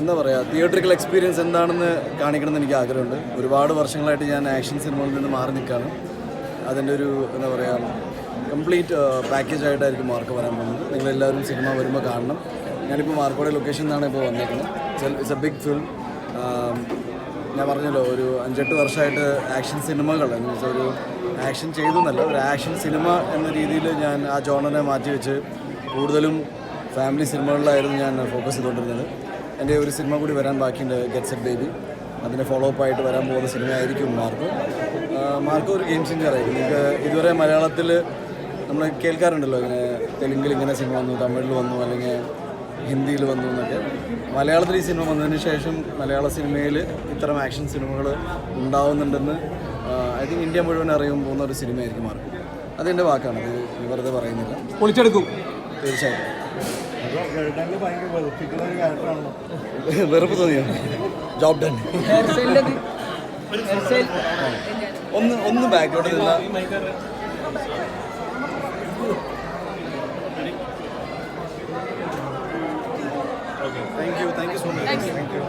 എന്താ പറയുക theatrical experience എന്താണെന്ന് കാണിക്കണമെന്ന് എനിക്ക് ആഗ്രഹമുണ്ട്. ഒരുപാട് വർഷങ്ങളായിട്ട് ഞാൻ ആക്ഷൻ സിനിമകളിൽ നിന്ന് മാറി നിൽക്കുകയാണ്. അതിന്റെ ഒരു എന്താ പറയുക കംപ്ലീറ്റ് പാക്കേജ് ആയിട്ടായിരിക്കും മാർക്ക് വരാൻ പോകുന്നത്. നിങ്ങളെല്ലാവരും സിനിമ വരുമ്പോൾ കാണണം. ഞാനിപ്പോൾ മാർക്കോടെ ലൊക്കേഷനിൽ നിന്നാണ് ഇപ്പോൾ വന്നേക്കുന്നത്. ഇറ്റ്സ് എ ബിഗ് ഫിലിം ഞാൻ പറഞ്ഞല്ലോ ഒരു അഞ്ചെട്ട് വർഷമായിട്ട് ആക്ഷൻ സിനിമകൾ എന്ന് വെച്ചാൽ ഒരു ആക്ഷൻ ചെയ്തെന്നല്ല ഒരു ആക്ഷൻ സിനിമ എന്ന രീതിയിൽ ഞാൻ ആ ജോണറിനെ മാറ്റി വെച്ച് കൂടുതലും ഫാമിലി സിനിമകളിലായിരുന്നു ഞാൻ ഫോക്കസ് ചെയ്തുകൊണ്ടിരുന്നത്. എന്റെ ഒരു സിനിമ കൂടി വരാൻ ബാക്കിയുണ്ട് ഗെറ്റ്സ് സെറ്റ് ബേബി അതിന്റെ ഫോളോ അപ്പ് ആയിട്ട് വരാൻ പോകുന്ന സിനിമയായിരിക്കും മാർക്കോ. മാർക്ക് മാർക്കോ ഒരു ഗെയിം ചേഞ്ചർ ആയിരിക്കും. നിങ്ങൾക്ക് ഇതുവരെ മലയാളത്തിൽ നമ്മൾ കേൾക്കാറുണ്ടല്ലോ ഇങ്ങനെ തെലുങ്കിൽ ഇങ്ങനെ സിനിമ വന്നു തമിഴിൽ വന്നു അല്ലെങ്കിൽ ഹിന്ദിയിൽ വന്നു എന്നൊക്കെ. മലയാളത്തിൽ ഈ സിനിമ വന്നതിന് ശേഷം മലയാള സിനിമയിൽ ഇത്തരം ആക്ഷൻ സിനിമകൾ ഉണ്ടാവുന്നുണ്ടെന്ന് ഐ തിങ്ക് ഇന്ത്യ മുഴുവൻ അറിയാൻ പോകുന്ന ഒരു സിനിമയായിരിക്കും മാർക്ക്. അതെന്റെ വാക്കാണ് അത് വെറുതെ പറയുന്നില്ല. പൊളിച്ചെടുക്കും തീർച്ചയായിട്ടും. വെറുപ്പ് തോന്നിയോ? ജോബ് ഡൺ ഒന്ന് ഒന്ന് ബാക്കിലോട്ട് നിന്ന thank you thank you so much thank you